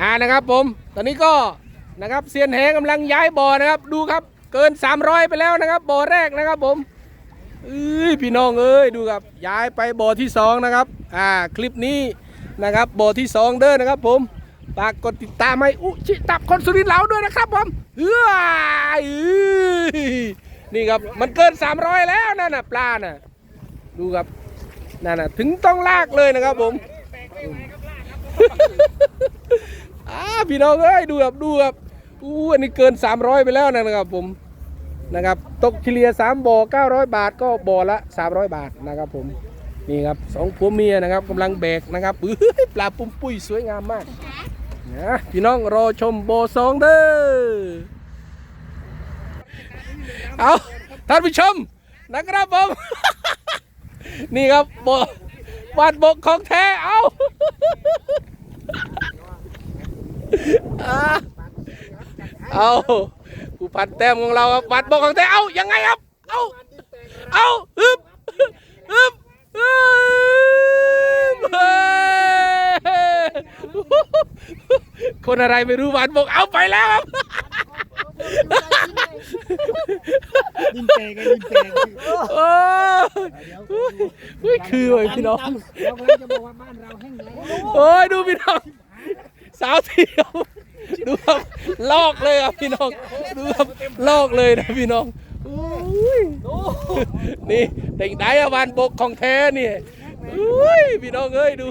อ่านะครับผม ตอนนี้ก็นะครับเซียนแหกำลังย้ายบ่อนะครับ ดูครับเกิน 300 ไปแล้วนะครับ บ่อแรกนะครับผมเอ้ยพี่น้องเอ้ยดูครับย้ายไปบ่อที่สองนะครับอ่าคลิปนี้นะครับบ่อที่สองเด้อนะครับผมฝากกดติดตามให้อุชิตับคนสุรินทร์เราด้วยนะครับผมเฮ้ยเอ้ยนี่ครับมันเกิน 300 แล้วนั่นน่ะปลาน่ะดูครับนั่นน่ะถึงต้องลากเลยนะครับผม อ่าพี่น้องเอ้ยดูครับดูครับอู้อันนี้เกิน 300 ไปแล้วนะครับผมนะครับตกเฉลี่ย3บ่อ900 บาทก็บ่อละ 300 บาทนะครับผมนี่ครับสองผัวเมียนะครับกำลังแบกนะครับอื้อปลาปุ้มปุ้ยสวยงามมากนะพี่น้องรอชมบ่อสองเด้อเอาท่านผู้ชมนะครับผม นี่ครับบ่อบ้านบกของแท้เอาอ่า เอาผู้พันแต้มของเราครับปัดบอกของแต่เอายังไงครับ เอาเอาฮึบฮึบฮึบเฮ้ยคนอะไรไม่รู้ปัดบอกเอาไปแล้วครับดินเตงไงดินเตงโอ้ยเฮ้ยคือเว้ยพี่น้องเรากำลังจะบอกว่าบ้านเราแห้งแล้งโอ้ยดูพี่น้อง สาวเทียวดูครับลอกเลยครับพี่น้อง ดูครับลอกเลยนะพี่น้องอุ้ยนี่เด็กไดอะวันบกของแท้นี่อุ้ยพี่น้องเอ้ยดู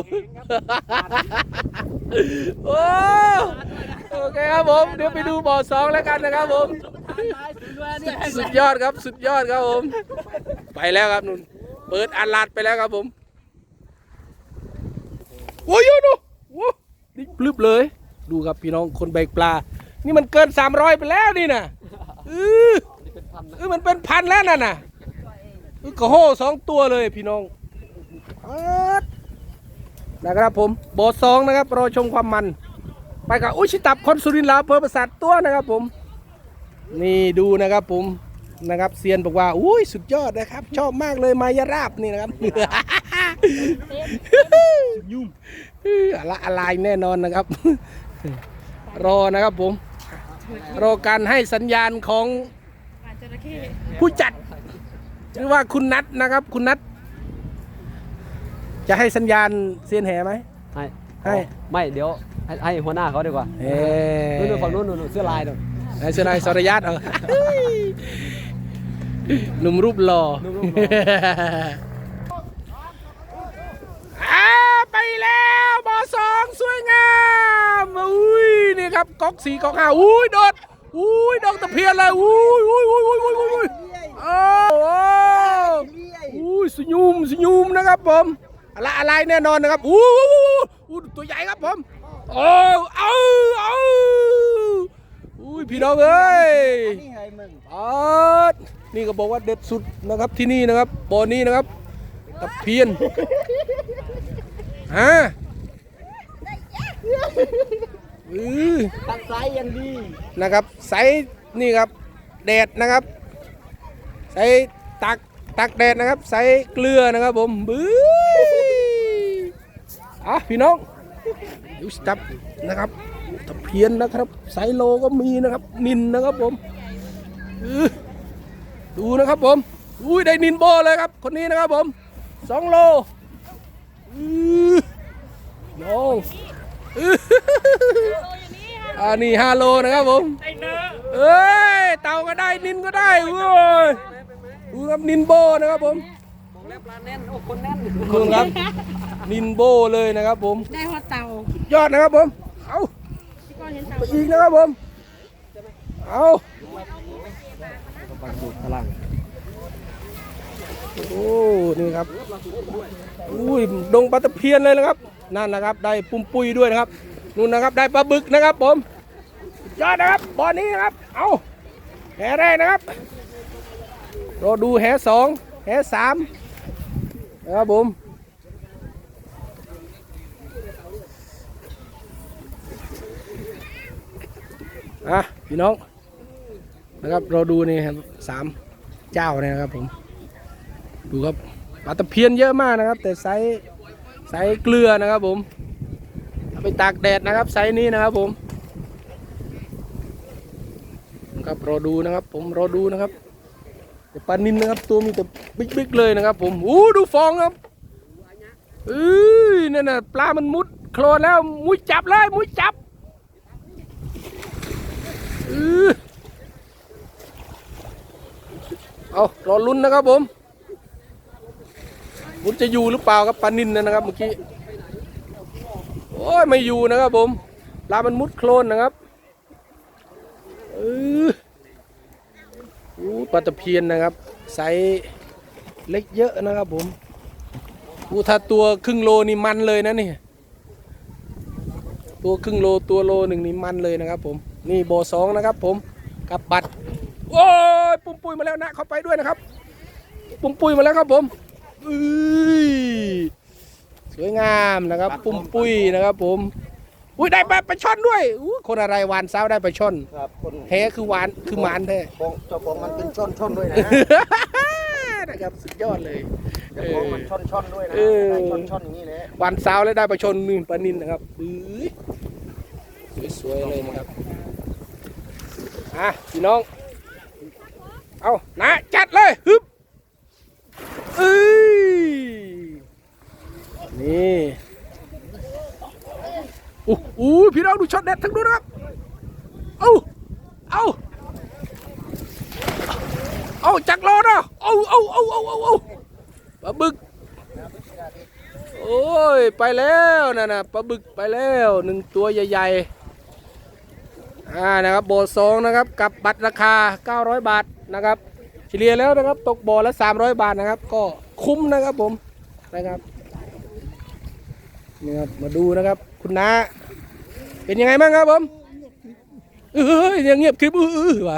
โอ้โอเคครับผมเดี๋ยวไปดูบ่อสองแล้วกันนะครับผมสุดยอดครับสุดยอดครับผม ไปแล้วครับนุ่นเปิดอันลัดไปแล้วครับผมโอ้ยดูโอ้ นี่พลึบเลย ดูครับพี่น้องคนแบกปลา นี่มันเกิน 300 ไปแล้วนี่นะเออเออมันเป็นพันแล้วน่ะน่ะเออกระโหสองตัวเลยพี่น้องปัดนะครับผมโบอสองนะครับรอชมความมัน ไปกับอุยชิตับคนสุรินทร์ลาวอำเภอประสาทตัวนะครับผม นี่ดูนะครับผมนะครับเซียนบอกว่าอุ้ยสุดยอดนะครับ ชอบมากเลยมายาราบนี่นะครับยุ่ง อะไรอะไรแน่นอนนะครับ รอนะครับผม รอการให้สัญญาณของผู้จัด หรือว่าคุณนัทนะครับ คุณนัทจะให้สัญญาณเซียนแหไหม ให้ให้ไม่เดี๋ยวให้ให้หัวหน้าเขาดีกว่าเอ๊นู่นนู่นฝั่งนู้นนู่นนู่นเสื้อลายนู่นนายเสนายสรยัตเอาหนุ่มรูปหล่อ นุ่มๆรออ่าไป แล้วบอสองสวยงามอุ้ยนี่ครับก๊อกสี่ก๊อกห้าอุ้ยโดดอุ้ยดอกตะเพียนเลยอุ้ยอุ้ยอุ้ยอุ้ยอุ้ยอุ้ยโอ้โหอุ้ยสยุมสยุมนะครับผมอะไรอะไรแน่นอนนะครับอู้อู้ตัวใหญ่ครับผมโอ้เอาเอาอุ้ยพี่น้องเอ้ยอนี่ก็บอกว่าเด็ดสุดนะครับที่นี่นะครับบ่อนี้นะครับตะเพียน ฮะอือตักไซยังดีนะครับใส่นี่ครับแดดนะครับใส่ตักตักแดดนะครับ ใส่เกลือนะครับผมบื้ออะพี่น้องดูสตับนะครับตะเพียนนะครับไซโลก็มีนะครับ นินนะครับผมอื้อดูนะครับผมอุ้ยได้นินโบเลยครับ คนนี้นะครับผมสองโล อื้อน้องอื้ออันนี้ห้าโลนะครับผมเอ้ย เต่าก็ได้นินก็ได้เว้ยดูครับนินโบนะครับผมบอกแล้วปลาแน่น โอ้ คนแน่นดูครับ นินโบเลยนะครับผม ได้หัวเต่ายอดนะครับผม เอาพี่ก้อนเห็นเต่าไปอีกนะครับผม เอาปลาสูตรพลัง โอ้นี่ครับอุ้ยดงปลาตะเพียนเลยนะครับ นั่นนะครับ ได้ปุ่มปุยด้วยนะครับนู่นนะครับได้ปลาบึกนะครับผมยอดนะครับบ่อนี้นะครับ เอาแหแรกนะครับเรอดูแหสองแหสามนะครับผมอะพี่น้องนะครับเราดูนี่ครับสามเจ้าเนี่ยนะครับผม ดูครับปลาตะเพียนเยอะมากนะครับ แต่ไซส์ไซส์เกลือนะครับผมเอาไปตากแดดนะครับไซส์นี้นะครับผมครับรอดูนะครับ ผมรอดูนะครับแต่ปลานินนะครับตัวมีแต่บิ๊กๆเลยนะครับ ผมอู้ดูฟองครับเอ้ยนั่นน่ะปลามันมุดโคลนแล้วมุดจับเลยมุดจับเออเอารอลุ้นนะครับผม มุดจะอยู่หรือเปล่าครับปลานินนะครับ เมื่อกี้โอ้ยไม่อยู่นะครับผมปลามันมุดโคลนนะครับเอออู้ปลาตะเพียนนะครับไซส์เล็กเยอะนะครับผมอู้ถ้าตัวครึ่งโลนี่มันเลยนะนี่ตัวครึ่งโลตัวโลหนึ่งนี่มันเลยนะครับ ผมนี่โบสองนะครับ ผมกับบัตรโอ้ยปุ้มปุยมาแล้วนะเข้าไปด้วยนะครับ ปุ้มปุยมาแล้วครับผม อ้ยสวยงามนะครับ ปุ้มปุ้ยนะครับ ผม อุ้ยได้ปลาปลาช่อนด้วยอู้คนอะไรหวานสาวได้ปลาช่อนครับคนแท้คือหวานคือหมานแท้ของเจ้าของมันเป็นช่อนช่อนๆด้วยนะนะครับสุดยอดเลยเอเจ้าของอมันช่อนช่อนๆด้วยนะเออได้ช่อนช่อนๆอย่างนี้เลยหวานสาวแล้วได้ปลาช่อนนึ่งปลานินนะครับอื้อสวยๆเลยนะครับอะพี่น้องเอานะจัดเลยฮึบเอ้นี่อู้อู้พี่น้องดูช็อตเด็ดทั้งนู้นนะครับ เอาเอาเอาจักรรอนะเอาเอาเอาเอาเอาเอาปลาบึก โอ้ย ไปแล้วนะนะปลาบึกไปแล้วหนึ่งตัวใหญ่ๆ อ่า นะครับ โบสองนะครับ กับบัตรราคา 900 บาทนะครับ เฉลี่ยแล้วนะครับ ตกบ่อละ 300 บาทนะครับ ก็คุ้มนะครับผมนะครับนี่ครับมาดูนะครับ คุณน้าเป็นยังไงบ้างครับผมเอ้ยยังเงียบกริบอื้อว่ะ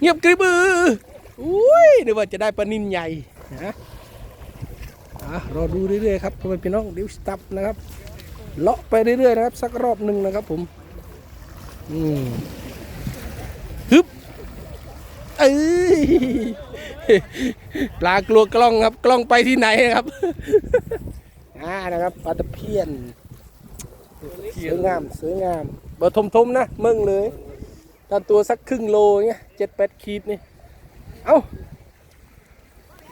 เงียบกริบอื้ออุ้ยนึกว่าจะได้ปลานินใหญ่นะอะรอดูเรื่อยๆครับพ่อแม่พี่น้องเดี๋ยวสตับนะครับเลาะไปเรื่อยๆนะครับ สักรอบหนึ่งนะครับผมอืม เอ้ยปลากลัวกล้องครับ กล้องไปที่ไหนครับอ่านะครับปลาตะเพียนสวยงามสวยงามเบอร์ทมทมๆนะมึงเลยถ้าตัวสักครึ่งโลเงี้ยเจ็ดแปดขีดนี่ เอ้า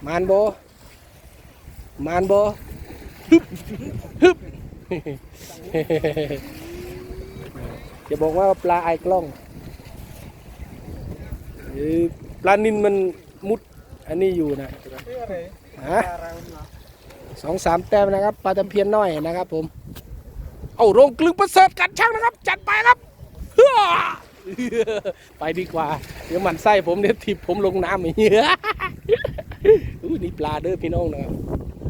มานโบมานโบฮึบฮึบจะบอกว่าปลาไอกล้องเอ้ย ปลานินมันมุดอันนี้อยู่นะฮะสองสามแต้มนะครับปลาตะเพียนน้อยนะครับ ผม เอาโรงกลึงประเสริฐกันช่างนะครับ จัดไปครับเฮ้อไปดีกว่า เดี๋ยวมันไส้ผมเดี๋ยวทิบผมลงน้ำอีกอู้นี่ปลาเด้อพี่น้องนะครับ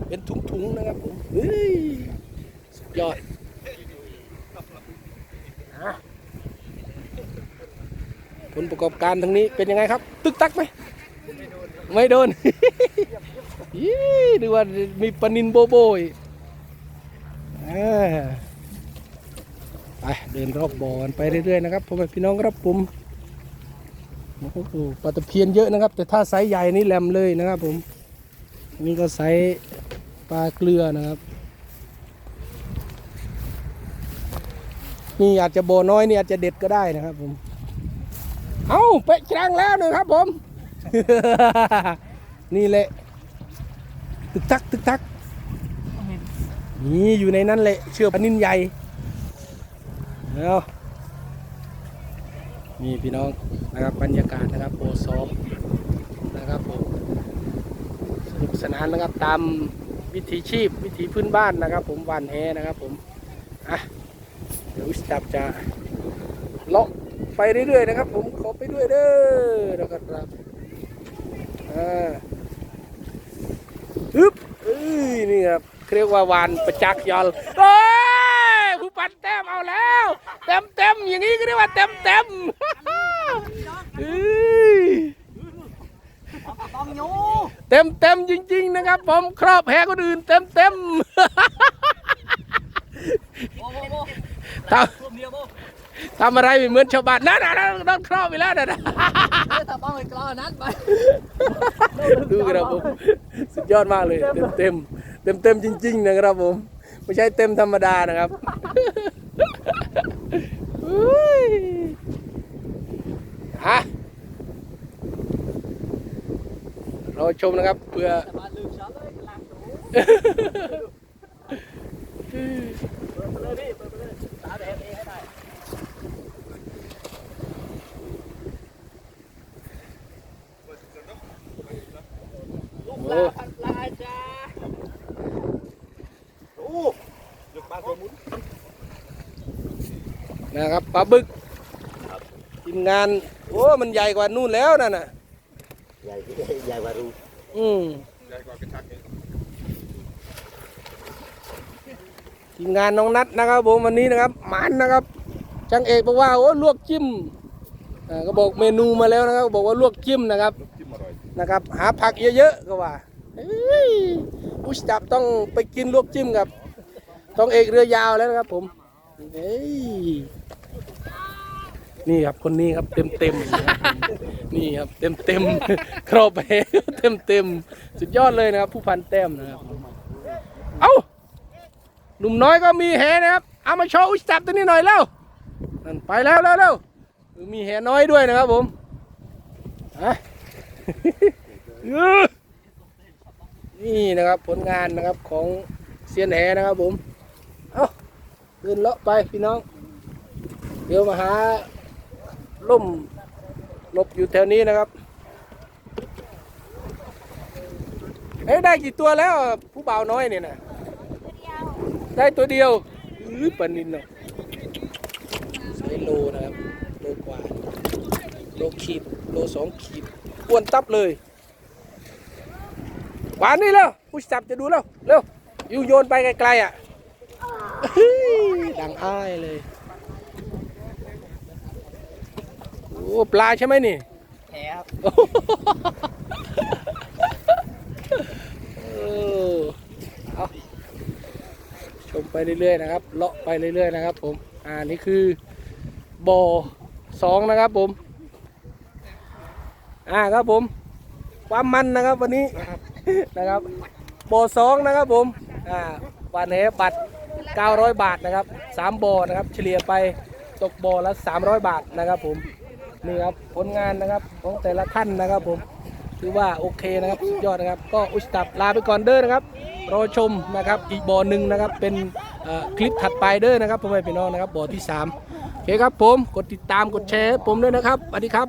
เป็นถุงๆนะครับผมเฮ้ยสุดยอดอะ ผลประกอบการทางนี้เป็นยังไงครับ ตึกตักไหมไม่โดนยี่ดูว่ามีปลานินโบโบยอ่าไปเดินรอบบ่อนไปเรื่อยๆนะครับพ่อแม่พี่น้องครับผมโอ้โหปลาตะเพียนเยอะนะครับ แต่ถ้าไซส์ใหญ่นี่แหลมเลยนะครับ ผมนี่ก็ไซส์ปลาเกลือนะครับนี่อาจจะโบน้อยนี่อาจจะเด็ดก็ได้นะครับผม เอาเป๊ะจังแล้วหนึ่งครับผม นี่แหละ ตึกตักตึกตัก นี่อยู่ในนั้นแหละ เชื่อปลานินใหญ่แล้วนี่พี่น้องนะครับบรรยากาศนะครับโบซอมนะครับผมสนุกสนานนะครับตามวิถีชีพวิถีพื้นบ้านนะครับ ผมวานแหนะครับผมอะเดี๋ยวจับจะเลาะ ไปเรื่อยๆนะครับ ผมขอไปด้วยเด้อนะครับอ่าฮึบเอ้ยนี่ครับเรียกว่าวานประจักษ์ยอลเอ้ยผู้ปันแต้มเอาแล้ว เต็มเต็มๆอย่างนี้ก็เรียกว่าเต็มเต็มๆเอ้ยต้องยูเต็มเต็มๆจริง ๆ นะครับ ผมครอบแพ้คนอื่นเต็มเต็มโอ้โหโอ้ๆทรวมเดียวโอ้ำ ทำอะไรไม่เหมือนชาวบ้านนั่นนั่นโดนครอบไปแล้วนั่นถ้าป้องไอ้กรอนั้นไปดูครับผมสุดยอดมากเลย เต็มเต็มเต็มเต็มจริง ๆ นะครับผม ไม่ใช่เต็มธรรมดานะครับฮะเราชมนะครับเพื่อ ลูกปลาพันปลาจ้าโอ้ยกบ้านตัวมุนนะครับปลาบึกทีมงาน โอ้มันใหญ่กว่านู่นแล้วนั่นน่ะใหญ่ใหญ่กว่ารูอืมทีมงานน้องนัดนะครับผมวันนี้นะครับหมันนะครับช่างเอกบอกว่าโอ้ลวกจิ้มอ่าก็บอกเมนูมาแล้วนะครับ บอกว่าลวกจิ้มนะครับ นะครับ หาผักเยอะๆก็ว่าเอ้ยผู้จับต้องไปกินลวกจิ้มกับ ต้องเอกเรือยาวแล้วนะครับ ผมเอ้ยนี่ครับคนนี้ครับเต็มเต็มนี่ครับเต็มเต็มครอบแหเต็มเต็มสุดยอดเลยนะครับ ผู้พันแต้มนะครับเอ้าหนุ่มน้อยก็มีแหนะครับเอามาโชว์อุจจับตัวนี้หน่อยเร็วนั่นไปแล้วเร็วเร็วมีแหน้อยด้วยนะครับผมฮะ นี่นะครับผลงานนะครับของเซียนแหนะครับผม เอาเดินเลาะไปพี่น้อง เดี๋ยวมาหาล่มหลบอยู่แถวนี้นะครับ เอ้ยได้กี่ตัวแล้วผู้บ่าวน้อยเนี่ยนะได้ตัวเดียวอื้อปนินเนาะใช้โลนะครับ โลกว่า โลขีด โลสองขีด อ้วนตับเลยหวานนี่เร็วผู้จับจะดูแล้วเร็วยูโยนไปไกลๆอะเฮ้ยดังอ้ายเลยโอ้ปลาใช่ไหมนี่แหครับเออเอาชมไปเรื่อยๆนะครับเลาะไปเรื่อยๆนะครับ ผมอ่านี่คือบ่อสองนะครับผม อ่าครับผม ความมันนะครับวันนี้นะครับบ่อสองนะครับผมอ่าวันแหบัตร 900 บาทนะครับสามบ่อนะครับ เฉลี่ยไปตกบ่อละ 300 บาทนะครับผมนี่ครับผลงานนะครับของแต่ละท่านนะครับผมถือว่าโอเคนะครับสุดยอดนะครับ ก็อุชตับลาไปก่อนเด้อนะครับรอชมนะครับอีกบ่อหนึ่งนะครับเป็นคลิปถัดไปเด้อนะครับพ่อแม่พี่น้องนะครับบ่อที่3โอเคครับผมกดติดตามกดแชร์ผมด้วยนะครับสวัสดีครับ